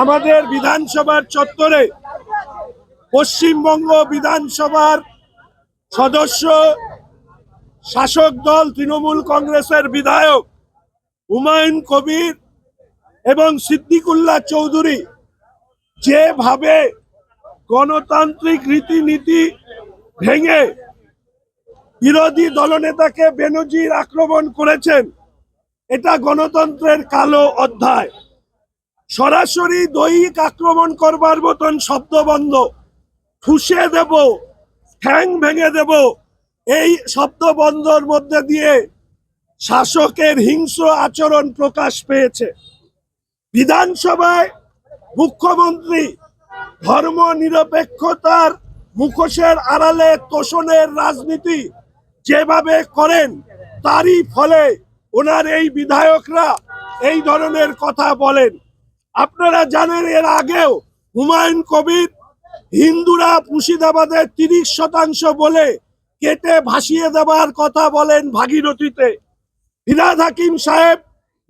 আমাদের বিধানসভার চত্বরে পশ্চিমবঙ্গ বিধানসভার সদস্য শাসক দল তৃণমূল কংগ্রেসের বিধায়ক হুমায়ুন কবির এবং সিদ্দিকুল্লাহ চৌধুরী যেভাবে গণতান্ত্রিক রীতিনীতি ভেঙে বিরোধী দলনেতাকে বেনজির আক্রমণ করেছেন, এটা গণতন্ত্রের কালো অধ্যায়। সরাসরি দৈহিক আক্রমণ করবার মতন শব্দ বন্ধ। ঠুসে দেব, ঠ্যাং ভেঙে দেব। এই শব্দ বন্ধর মধ্যে দিয়ে শাসকের হিংস্র আচরণ প্রকাশ পেয়েছে। বিধানসভায় মুখ্যমন্ত্রী ধর্ম নিরপেক্ষতার মুখোশের আড়ালে তোষণের রাজনীতি যেভাবে করেন, তারই ফলে ওনার এই বিধায়করা এই ধরনের কথা বলেন। আপনারা জানেন এর আগেও হুমায়ুন কবির হিন্দুরা মুর্শিদাবাদের তিরিশ শতাংশ বলে কেটে ভাসিয়ে দেওয়ার কথা বলেন ভাগীরথীতে। ফিরাদ হাকিম সাহেব,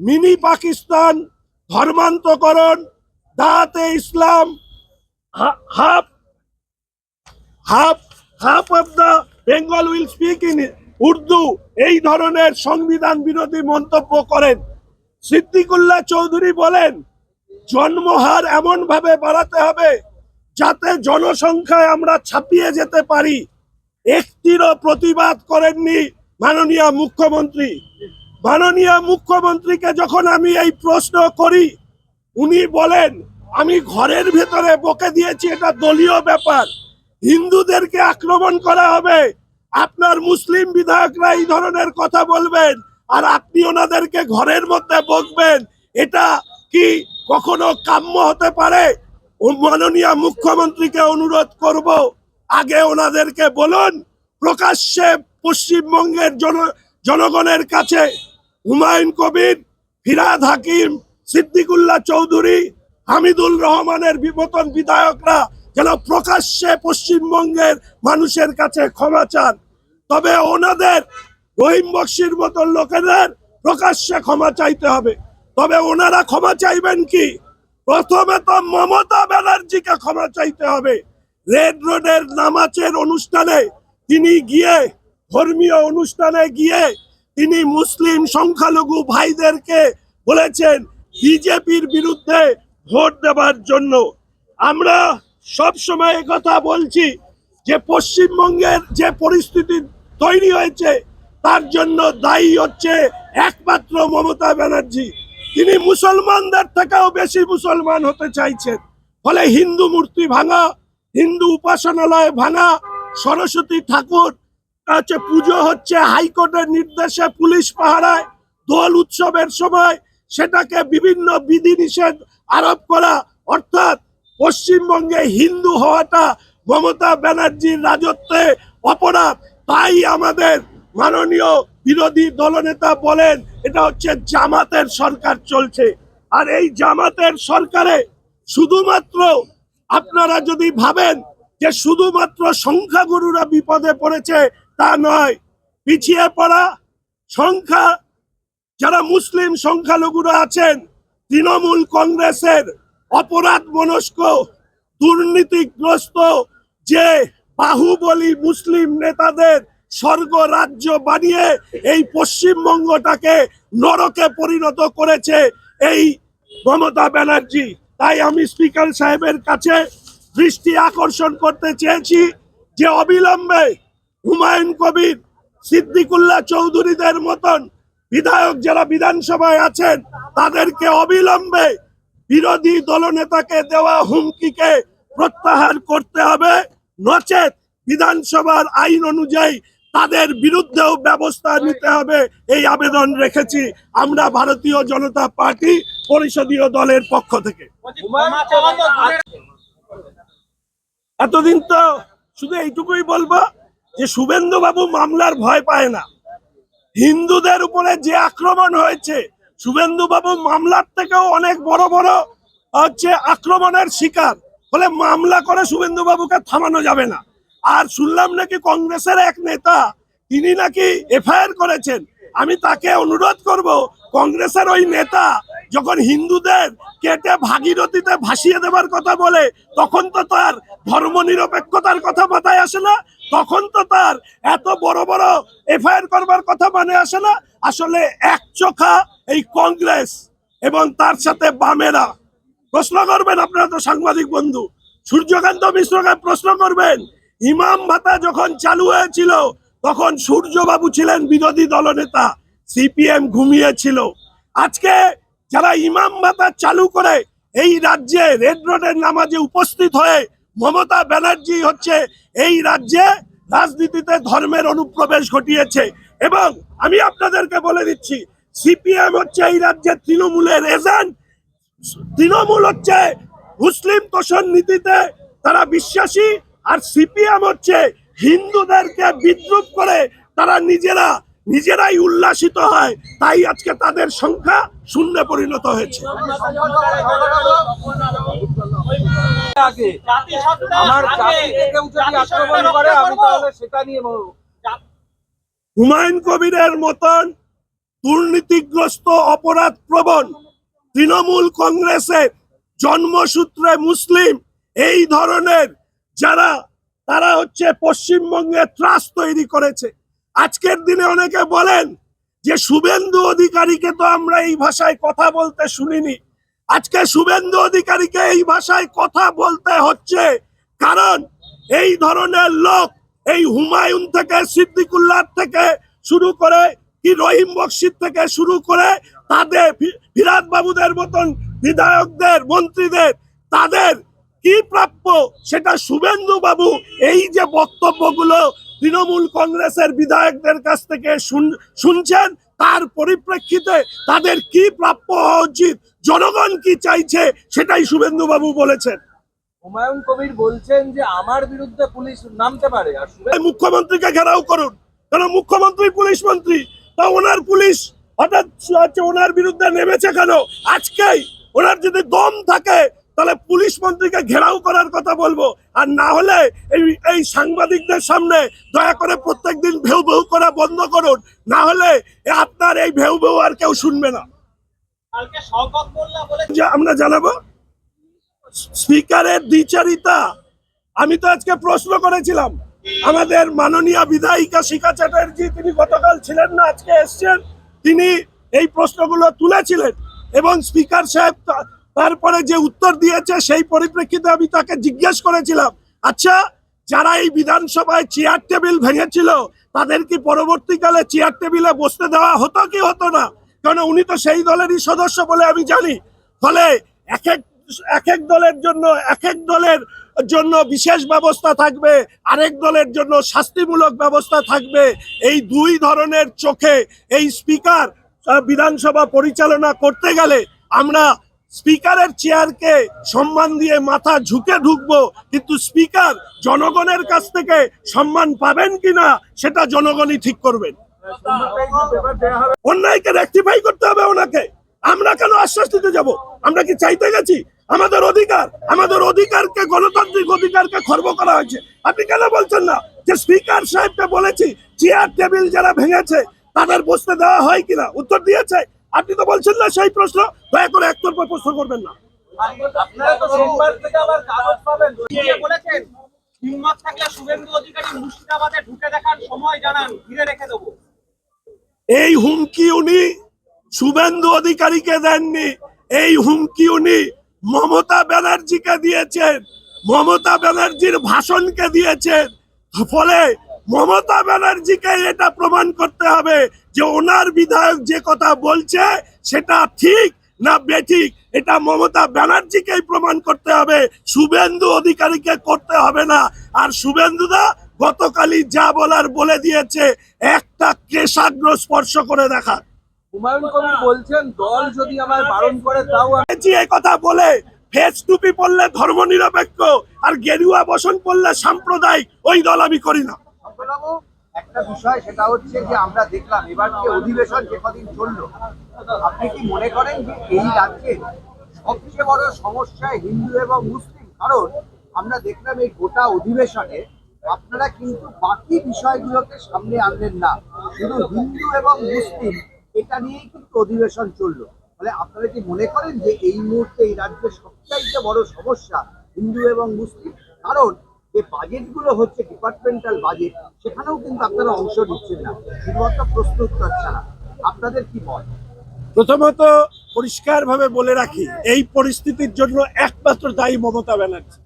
মিনি পাকিস্তান, ধর্মান্তকরণ, দাঁতে Islam half half half of the Bengal will speak in Urdu. এই ধরনের সংবিধান বিরোধী মন্তব্য করেন। সিদ্দিকুল্লাহ চৌধুরী বলেন জন্মহার এমন ভাবে বাড়াতে হবে যাতে জনসংখ্যায় আমরা ছাপিয়ে যেতে পারি। একটিরও প্রতিবাদ করেননি মাননীয় মুখ্যমন্ত্রী। মাননীয় মুখ্যমন্ত্রীকে যখন আমি এই প্রশ্ন করি, উনি বলেন, আমি ঘরের ভেতরে বকে দিয়েছি, এটা দলীয় ব্যাপার। হিন্দুদেরকে আক্রমণ করা হবে। আপনার মুসলিম বিধায়করা এই ধরনের কথা বলবেন আর আপনি ওনাদেরকে ঘরের মধ্যে বকবেন। এটা কি কখনো কাম্য হতে পারে? মাননীয় মুখ্যমন্ত্রীকে অনুরোধ করব, আগে ওনাদেরকে বলুন, প্রকাশ্যে পশ্চিমবঙ্গের জন, জনগণের কাছে হুমায়ুন কবির, ফিরাদ হাকিম, সিদ্দিকুল্লাহ চৌধুরী, হামিদুল রহমানের বিপতন বিধায়করা যেন প্রকাশ্যে পশ্চিমবঙ্গের মানুষের কাছে ক্ষমা চান। তবে ওনাদের রহিম বক্সির মতন লোকেদের প্রকাশ্যে ক্ষমা চাইতে হবে। তবে ওনারা ক্ষমা চাইবেন কি? প্রথমে তো মমতা ব্যানার্জিকে ক্ষমা চাইতে হবে। রেড রোডের নামাজের অনুষ্ঠানে তিনি গিয়ে, ধর্মীয় অনুষ্ঠানে গিয়ে তিনি মুসলিম সংখ্যালঘু ভাইদেরকে বলেছেন, বিজেপির বিরুদ্ধে ভোট দেবার জন্য। আমরা সব সময় কথা বলছি যে, পশ্চিমবঙ্গের যে পরিস্থিতি তৈরি হয়েছে, তার জন্য দায়ী হচ্ছে একমাত্র মমতা ব্যানার্জি। তিনি মুসলমানদের থেকেও বেশি মুসলমান হতে চাইছেন। ফলে হিন্দু মূর্তি ভাঙা, হিন্দু উপাসনালয় ভাঙা, সরস্বতী ঠাকুর হচ্ছে পুজো হচ্ছে হাইকোর্টের নির্দেশে পুলিশ পাহারায়, দোল উৎসবের সময় সেটাকে বিভিন্ন বিধিনিষেধ আরোপ করা, অর্থাৎ পশ্চিমবঙ্গে হিন্দু হওয়াটা মমতা ব্যানার্জির রাজত্বে অপরাধ। তাই আমাদের মাননীয় বিরোধী দলনেতা বলেন এটা হচ্ছে জামাতের সরকার চলছে। আর এই জামাতের সরকারে শুধুমাত্র আপনারা যদি ভাবেন যে শুধুমাত্র সংখ্যাগুরুরা বিপদে পড়েছে তা নয়, পিছিয়ে পড়া সংখ্যা, যারা মুসলিম সংখ্যালঘুরা আছেন, তৃণমূল কংগ্রেসের অপরাধ মনস্ক, দুর্নীতিগ্রস্ত, যে বাহুবলী মুসলিম নেতাদের স্বর্গ রাজ্য বানিয়ে এই পশ্চিমবঙ্গটাকে নরকে পরিণত করেছে এই মমতা ব্যানার্জি। তাই আমি স্পিকার সাহেবের কাছে দৃষ্টি আকর্ষণ করতে চেয়েছি যে অবিলম্বে হুমায়ুন কবির, সিদ্দিকুল্লাহ চৌধুরীদের মতন বিধায়ক যারা বিধানসভায় আছেন, তাদেরকে অবিলম্বে বিরোধী দলনেতাকে দেওয়া হুমকিকে প্রত্যাহার করতে হবে। নচেত বিধানসভার আইন অনুযায়ী তাদের বিরুদ্ধেও ব্যবস্থা নিতে হবে। এই আবেদন রেখেছি আমরা ভারতীয় জনতা পার্টি পরিষদীয় দলের পক্ষ থেকে। এতদিন তো শুধু এইটুকুই বলব যে শুভেন্দু বাবু মামলার ভয় পায় না। হিন্দুদের উপরে যে আক্রমণ হয়েছে শুভেন্দু বাবু মামলার থেকেও অনেক বড় বড় হচ্ছে আক্রমণের শিকার। ফলে মামলা করে শুভেন্দু বাবুকে থামানো যাবে না। আর শুনলাম নাকি কংগ্রেসের এক নেতা, তিনি নাকি এফআইআর করেছেন। আমি তাকে অনুরোধ করব, কংগ্রেসের ওই নেতা যখন হিন্দুদের কেটে ভাগীরথীতে ভাসিয়ে দেবার কথা বলে, তখন তো তার ধর্ম নিরপেক্ষতার কথা মাথায় আসে না, তখন তো তার এত বড় বড় এফআইআর করবার কথা মানে আসে না। আসলে এক চোখা এই কংগ্রেস এবং তার সাথে বামেরা। প্রশ্ন করবেন আপনারা তো সাংবাদিক বন্ধু। সূর্যকান্ত মিশ্রকে প্রশ্ন করবেন ইমাম ভাতা যখন চালু হয়েছিল, তখন সূর্যবাবু ছিলেন বিরোধী দলনেতা, সিপিএম ঘুমিয়েছিল। আজকে যারা ইমাম ভাতা চালু করে, এই রাজ্যে রেড রোডের নামাজে উপস্থিত হয়ে মমতা ব্যানার্জি হচ্ছে, এই রাজ্যে রাজনীতিতে ধর্মের অনুপ্রবেশ ঘটিয়েছে। এবং আমি আপনাদেরকে বলে দিচ্ছি, সিপিএম হচ্ছে এই রাজ্যে তৃণমূলের এজেন্ট। তৃণমূল হচ্ছে মুসলিম তোষণ নীতিতে তারা বিশ্বাসী আর সিপিএম হচ্ছে হিন্দুদেরকে বিদ্রুপ করে তারা নিজেরা নিজেরাই উল্লাসিত হয় তাই আজকে তাদের সংখ্যা শূন্যে পরিণত হয়েছে। হুমায়ুন কবিরের মতন দুর্নীতিগ্রস্ত অপরাধ প্রবণ তৃণমূল কংগ্রেসের জন্মসূত্রে মুসলিম এই ধরনের যারা, তারা হচ্ছে পশ্চিমবঙ্গে ত্রাস তৈরি করেছে। আজকের দিনে অনেকে বলেন যে শুভেন্দু অধিকারীকে তো আমরা এই ভাষায় কথা বলতে শুনিনি। আজকে শুভেন্দু অধিকারীকে এই ভাষায় কথা বলতে হচ্ছে কারণ এই ধরনের লোক এই হুমায়ুন থেকে সিদ্দিকুল্লাহ থেকে শুরু করে কি রহিম বক্সির থেকে শুরু করে তাদের বিরাট বাবুদের মতন বিধায়কদের, মন্ত্রীদের, তাদের কি প্রাপ্য সেটা শুভেন্দু বাবু এই যে বক্তব্যগুলো তৃণমূল কংগ্রেসের বিধায়কদের কাছ থেকে শুনছেন তার পরিপ্রেক্ষিতে তাদের কি প্রাপ্য হওয়া উচিত? জনগণ কি চাইছে? সেটাই শুভেন্দু বাবু বলেছেন। হুমায়ুন কবির বলছেন যে আমার বিরুদ্ধে পুলিশ নামতে পারে আর মুখ্যমন্ত্রীকে ঘেরাও করুন। কারণ মুখ্যমন্ত্রী পুলিশ মন্ত্রী? তা ওনার পুলিশ হঠাৎ ওনার বিরুদ্ধে নেমেছে কেন? আজকেই ওনার যদি দম থাকে তাহলে পুলিশ মন্ত্রীকে ঘেরাও করার কথা বলব। আর না হলে এই এই সাংবাদিকদের সামনে দয়া করে প্রত্যেকদিন ভেউ ভেউ করা বন্ধ করুন। না হলে এ আপনার এই ভেউ ভেউ আর কেউ শুনবে না। যে আমরা জানাব স্পিকারের দ্বিচারিতা। আমি তো আজকে প্রশ্ন করেছিলাম আমাদের মাননীয় বিধায়িকা শিখা চ্যাটার্জি তিনি গতকাল ছিলেন না আজকে এসছেন। তিনি এই প্রশ্নগুলো তুলেছিলেন এবং স্পিকার সাহেব তারপরে যে উত্তর দিয়েছে, সেই পরিপ্রেক্ষিতে আমি তাকে জিজ্ঞেস করেছিলাম আচ্ছা যারা এই বিধানসভায় চেয়ার টেবিল ভেঙেছিল, তাদের কি পরবর্তীকালে চেয়ার টেবিলে বসতে দেওয়া হতো কি হতো না? কারণ উনি তো সেই দলেরই সদস্য বলে আমি জানি। ফলে এক এক এক এক দলের জন্য, এক এক দলের জন্য বিশেষ ব্যবস্থা থাকবে, আরেক দলের জন্য শাস্তিমূলক ব্যবস্থা থাকবে। এই দুই ধরনের চোখে এই স্পিকার বিধানসভা পরিচালনা করতে গেলে আমরা স্পিকারের চেয়ারকে সম্মান দিয়ে মাথা ঝুঁকে ঢুকবো, কিন্তু স্পিকার জনগণের কাছ থেকে সম্মান পাবেন কিনা, সেটা জনগণই ঠিক করবেন। অন্যায়কে রেক্টিফাই করতে হবে ওনাকে। আমরা কেন আশ্বাস দিতে যাব? আমরা কি চাইতে গেছি? আমাদের অধিকার, আমাদের অধিকারকে, গণতান্ত্রিক অধিকারকে খর্ব করা হয়েছে। আপনি কেন বলছেন না যে স্পিকার সাহেবকে বলেছি, চেয়ার, টেবিল যারা ভেঙেছে, তাদের বসতে দেওয়া হয় কিনা? উত্তর দিয়েছে। আপনি তো বলছেন না সেই প্রশ্ন দয়া করে একতরফা প্রশ্ন করবেন না। এই হুমকি উনি শুভেন্দু অধিকারীকে দেননি। এই হুমকি উনি মমতা ব্যানার্জিকে দিয়েছেন। মমতা ব্যানার্জির ভাষণকে দিয়েছেন। ফলে মমতা ব্যানার্জিকে এটা প্রমাণ করতে হবে যে ওনার বিধায়ক যে কথা বলছে সেটা ঠিক না বেঠিক? এটা মমতা ব্যানার্জিকেই প্রমাণ করতে হবে। শুভেন্দু অধিকারীকে করতে হবে না। আর শুভেন্দুদা গতকালই যা বলার বলে দিয়েছে একটা কেশাগ্র স্পর্শ করে দেখা হুমায়ুন কবির বলছেন দল যদি আমায় বারণ করে তাও এই কথা বলে ফেস টুপি পড়লে ধর্ম নিরপেক্ষ আর গেরুয়া বসন পড়লে সাম্প্রদায়িক ওই দল আমি করি না। একটা বিষয়, সেটা হচ্ছে যে আমরা দেখলাম, এবার যে অধিবেশন যে কদিন চলল, আপনি কি মনে করেন যে এই রাজ্যে সবচেয়ে বড় সমস্যা হিন্দু এবং মুসলিম? কারণ আমরা দেখলাম এই গোটা অধিবেশনে আপনারা কিন্তু বাকি বিষয়গুলোকে সামনে আনলেন না। শুধু হিন্দু এবং মুসলিম, এটা নিয়েই কিন্তু অধিবেশন চলল। ফলে আপনারা কি মনে করেন যে এই মুহূর্তে এই রাজ্যের সবচাইতে বড় সমস্যা হিন্দু এবং মুসলিম? কারণ যে বাজেটগুলো হচ্ছে ডিপার্টমেন্টাল বাজেট সেখানেও কিন্তু আপনারা অংশ নিচ্ছেন না। শুধুমাত্র প্রশ্ন উত্তর আপনাদের কি মত? প্রথমত পরিষ্কারভাবে বলে রাখি, এই পরিস্থিতির জন্য একমাত্র দায়ী মমতা ব্যানার্জি।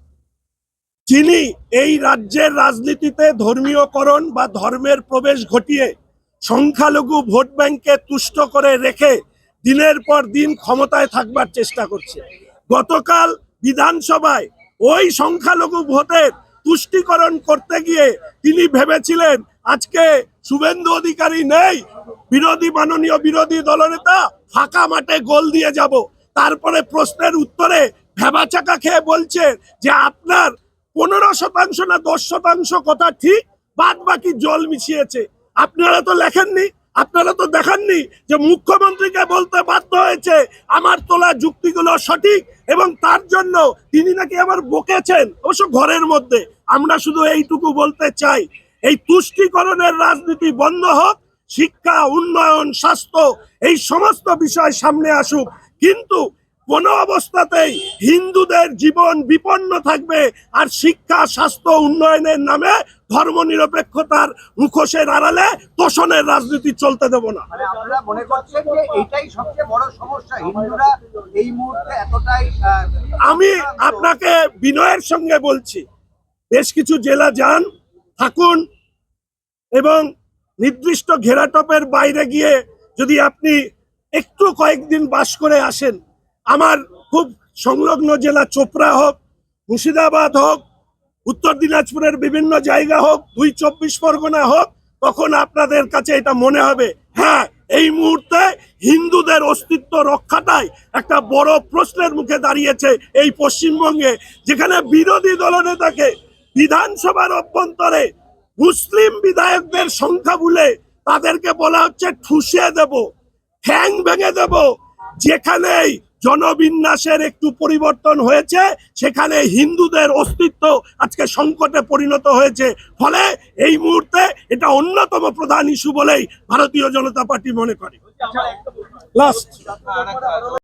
যিনি এই রাজ্যের রাজনীতিতে ধর্মীয়করণ বা ধর্মের প্রবেশ ঘটিয়ে সংখ্যালঘু ভোট ব্যাংকে তুষ্ট করে রেখে দিনের পর দিন ক্ষমতায় থাকবার চেষ্টা করছে। গতকাল বিধানসভায় ওই সংখ্যালঘু ভোটের তুষ্টিকরণ করতে গিয়ে তিনি ভেবেছিলেন, আজকে শুভেন্দু অধিকারী নেই, বিরোধী মাননীয় বিরোধী দলনেতা ফাঁকা মাঠে গোল দিয়ে যাব। তারপরে প্রশ্নের উত্তরে ভেবাচাকা খেয়ে বলছে যে আপনার পনেরো শতাংশ না দশ শতাংশ কথা ঠিক বাদ বাকি জল মিশিয়েছে। আপনারা তো লেখেননি আপনারা তো দেখাননি যে মুখ্যমন্ত্রীকে বলতে বাধ্য হয়েছে আমার তোলা যুক্তিগুলো সঠিক এবং তার জন্য তিনি নাকি আবার বকেছেন, অবশ্য ঘরের মধ্যে। আমরা শুধু এইটুকু বলতে চাই, এই তুষ্টিকরণের রাজনীতি বন্ধ হোক, শিক্ষা, উন্নয়ন, স্বাস্থ্য, এই সমস্ত বিষয় সামনে আসুক। কিন্তু কোনো অবস্থাতেই হিন্দুদের জীবন বিপন্ন থাকবে আর শিক্ষা, স্বাস্থ্য, উন্নয়নের নামে ধর্মনিরপেক্ষতার মুখোশের আড়ালে তোষণের রাজনীতি চলতে দেব না। মানে আমি আপনাকে বিনয়ের সঙ্গে বলছি বেশ কিছু জেলা যান থাকুন এবং নির্দিষ্ট ঘেরাটপের বাইরে গিয়ে যদি আপনি একটু কয়েকদিন বাস করে আসেন আমার খুব সংলগ্ন জেলা চোপড়া হোক মুর্শিদাবাদ হোক উত্তর দিনাজপুরের বিভিন্ন জায়গা হোক, দুই চব্বিশ পরগনা হোক, তখন আপনাদের কাছে এটা মনে হবে। হ্যাঁ এই মুহূর্তে হিন্দুদের অস্তিত্ব রক্ষাটাই একটা বড় প্রশ্নের মুখে দাঁড়িয়েছে এই পশ্চিমবঙ্গে, যেখানে বিরোধী দলনেতাকে বিধানসভার অভ্যন্তরে মুসলিম বিধায়কদের সংখ্যা বলে তাদেরকে বলা হচ্ছে ঠুসিয়ে দেব, ঠ্যাং ভেঙে দেব। যেখানেই জনবিন্যাসের একটু পরিবর্তন হয়েছে। সেখানে হিন্দুদের অস্তিত্ব আজকে সংকটে পরিণত হয়েছে। ফলে এই মুহূর্তে এটা অন্যতম প্রধান ইস্যু বলেই ভারতীয় জনতা পার্টি মনে করে। লাস্ট একটা-